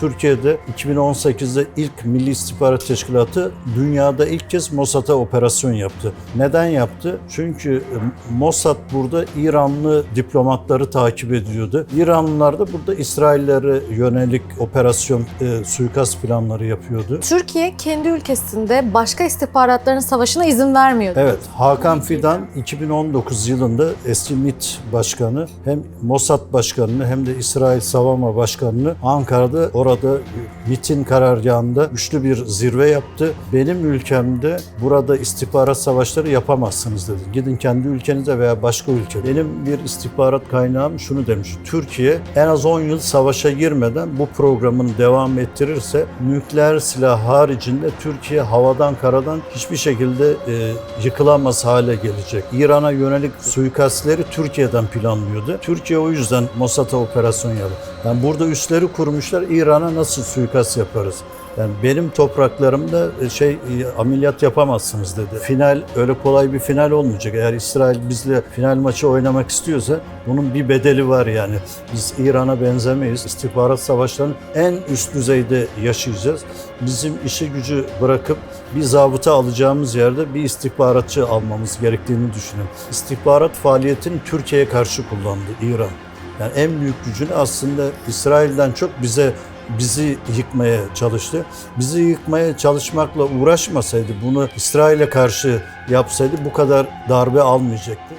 Türkiye'de 2018'de ilk Milli İstihbarat Teşkilatı dünyada ilk kez Mossad'a operasyon yaptı. Neden yaptı? Çünkü e, Mossad burada İranlı diplomatları takip ediyordu. İranlılar da burada İsraillere yönelik operasyon e, suikast planları yapıyordu. Türkiye kendi ülkesinde başka istihbaratların savaşına izin vermiyor. Evet, Hakan Fidan 2019 yılında eski MİT Başkanı hem Mossad Başkanı'nı hem de İsrail Savunma Başkanı'nı Ankara'da orada MİT'in karargahında güçlü bir zirve yaptı. Benim ülkemde burada istihbarat savaşları yapamazsınız dedi. Gidin kendi ülkenize veya başka ülke. Benim bir istihbarat kaynağım şunu demiş. Türkiye en az 10 yıl savaşa girmeden bu programını devam ettirirse nükleer silah haricinde Türkiye havadan karadan hiçbir şekilde e, yıkılamaz hale gelecek. İran'a yönelik suikastleri Türkiye'den planlıyordu. Türkiye o yüzden Mossad'a operasyon yaptı. Yani burada üsleri kurmuşlar İran'a nasıl suikast yaparız? Yani benim topraklarımda e, şey e, ameliyat yapamazsınız dedi. Final öyle kolay bir final olmayacak. Eğer İsrail bizle final maçı oynamak istiyorsa bunun bir bedeli var yani. Biz İran'a benzemeyiz. İstihbarat savaşlarını en üst düzeyde yaşayacağız. Bizim işi gücü bırakıp bir zabıta alacağımız yerde bir istihbaratçı almamız gerektiğini düşünüyorum. İstihbarat faaliyetini Türkiye'ye karşı kullandı İran. Yani en büyük gücünü aslında İsrail'den çok bize bizi yıkmaya çalıştı. Bizi yıkmaya çalışmakla uğraşmasaydı, bunu İsrail'e karşı yapsaydı bu kadar darbe almayacaktı.